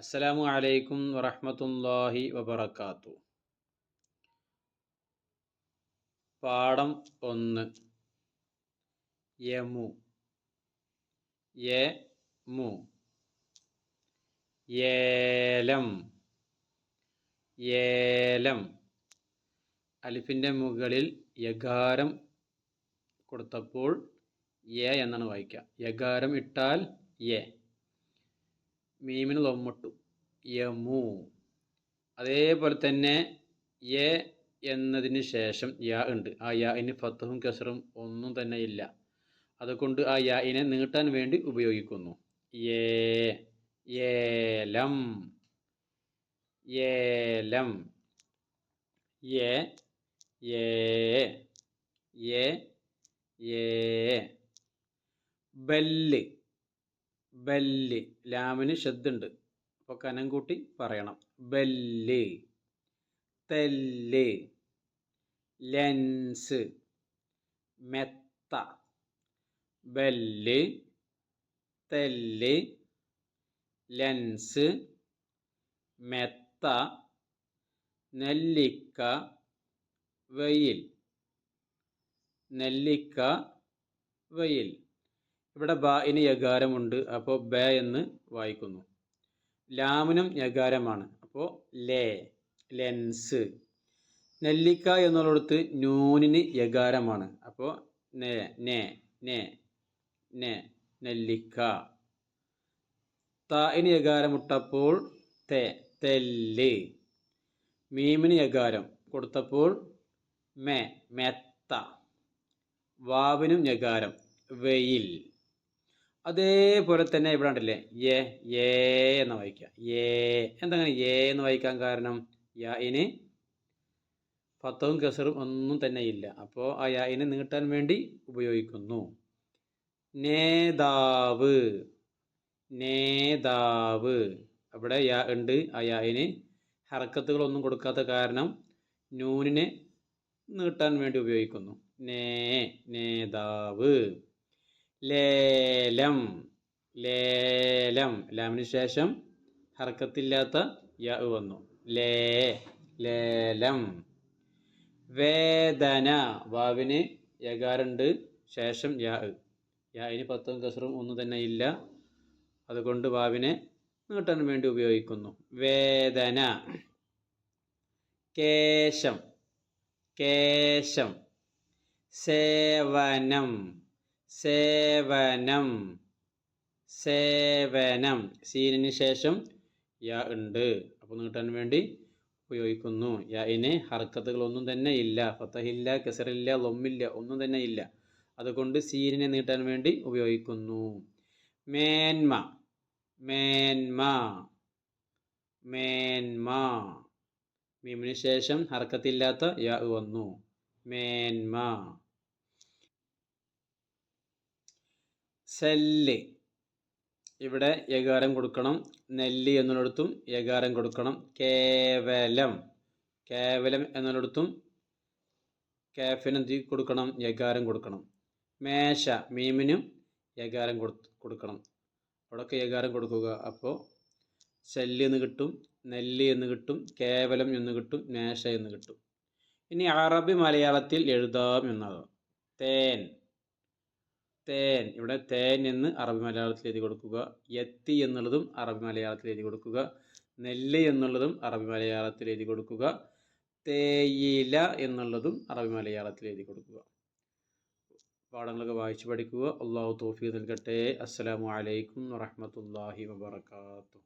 അസ്സലാമു അലൈക്കും വറഹമത്തല്ലാഹി വബറകാത്തു. പാഠം ഒന്ന്. യമു. യമു. ഏലം ഏലം അലിഫിന്റെ മുകളിൽ യകാരം കൊടുത്തപ്പോൾ എ എന്നാണ് വായിക്കുക. യകാരം ഇട്ടാൽ എ മീമിന് തൊമ്മിട്ടു യമു. അതേപോലെ തന്നെ എ എന്നതിന് ശേഷം യാ ഉണ്ട്. ആ യാഇന് ഫത്തഹും കസറും ഒന്നും തന്നെ ഇല്ല. അതുകൊണ്ട് ആ യാഇനെ നീട്ടാൻ വേണ്ടി ഉപയോഗിക്കുന്നു. ഏലം ഏലം ഏ ഏ ഏ ബല്ല് ലാമിന് ശബ്ദുണ്ട് അപ്പോൾ കനം കൂട്ടി പറയണം. ബല്ല് തെല്ല്. ലെൻസ്. മെത്ത. ബല്ല് തെല്ല്. ലെൻസ്. മെത്ത. നെല്ലിക്ക. വെയിൽ. നെല്ലിക്ക. വെയിൽ. ഇവിടെ ബ ഇന് യകാരമുണ്ട്. അപ്പോൾ ബ എന്ന് വായിക്കുന്നു. ലാമിനും യകാരമാണ്. അപ്പോൾ ലേ ലെൻസ്. നെല്ലിക്ക എന്നുള്ളിടത്ത് നൂനിന് യകാരമാണ്. അപ്പോൾ നേ നേ നേ നേ നെല്ലിക്ക. യകാരമിട്ടപ്പോൾ തേ തെല്ല്. മീമിന് യകാരം കൊടുത്തപ്പോൾ മേ മെത്ത. വാവിനും യകാരം വെയിൽ. അതേപോലെ തന്നെ ഇവിടെ ഉണ്ടല്ലേ എ എ എന്ന് വായിക്കാം എ എന്താണ് എ എന്ന് വായിക്കാൻ കാരണം? യാഇന് പത്തവും കസറും ഒന്നും തന്നെ ഇല്ല. അപ്പോൾ ആ യാഇനെ നീട്ടാൻ വേണ്ടി ഉപയോഗിക്കുന്നു. നേതാവ്. നേതാവ്. അവിടെ യാ ഉണ്ട്. ആ യാഇന് ഹറക്കത്തുകളൊന്നും കൊടുക്കാത്ത കാരണം നൂനിനെ നീട്ടാൻ വേണ്ടി ഉപയോഗിക്കുന്നു. നേ നേതാവ്. ലേലം. ലേലം. ലാമിന് ശേഷം ഹർക്കത്തില്ലാത്ത യ വന്നു. ലേ ലേലം. വേദന. വാവിന് യകാരുണ്ട് ശേഷം യാ. യാഇന് പത്തും കസറും ഒന്നും തന്നെ ഇല്ല. അതുകൊണ്ട് വാവിനെ നീട്ടാൻ വേണ്ടി ഉപയോഗിക്കുന്നു. വേദന. കേശം. കേശം. സേവനം. സേവനം. സേവനം. സീനിന് ശേഷം യാ ഉണ്ട്. അപ്പോൾ നീട്ടാൻ വേണ്ടി ഉപയോഗിക്കുന്നു. യാഇന് ഹർക്കത്തുകളൊന്നും തന്നെ ഇല്ല. ഫത്തഹില്ല കെസറില്ല ലൊമ്മില്ല ഒന്നും തന്നെ ഇല്ല. അതുകൊണ്ട് സീനിനെ നീട്ടാൻ വേണ്ടി ഉപയോഗിക്കുന്നു. മേന്മ. മേന്മ. മേന്മ. മീമിന് ശേഷം ഹർക്കത്തില്ലാത്ത യാ വന്നു. മേന്മ. സെല്ല്. ഇവിടെ യകാരം കൊടുക്കണം. നെല്ല് എന്നിടത്തും യകാരം കൊടുക്കണം. കേവലം. കേവലം എന്നിടത്തും കാഫിന് എന്ത് കൊടുക്കണം? യകാരം കൊടുക്കണം. മേശ മീമിനും യകാരം കൊടുക്കണം. അവിടെയൊക്കെ യകാരം കൊടുക്കുക. അപ്പോൾ സെല്ല് എന്ന് കിട്ടും നെല്ല് എന്ന് കിട്ടും കേവലം എന്ന് കിട്ടും മേശ എന്ന് കിട്ടും. ഇനി അറബി മലയാളത്തിൽ എഴുതാം എന്നത് തേൻ. തേൻ. ഇവിടെ തേൻ എന്ന് അറബി മലയാളത്തിൽ എഴുതി കൊടുക്കുക. യത്തി എന്നുള്ളതും അറബി മലയാളത്തിൽ എഴുതി കൊടുക്കുക. നെല്ല് എന്നുള്ളതും അറബി മലയാളത്തിൽ എഴുതി കൊടുക്കുക. തേയില എന്നുള്ളതും അറബി മലയാളത്തിൽ എഴുതി കൊടുക്കുക. പാഠങ്ങളൊക്കെ വായിച്ചു പഠിക്കുക. അള്ളാഹു തോഫി നൽകട്ടെ. അസ്സലാമു അലൈക്കും വറഹമത്തല്ലാഹി വബർക്കാത്തു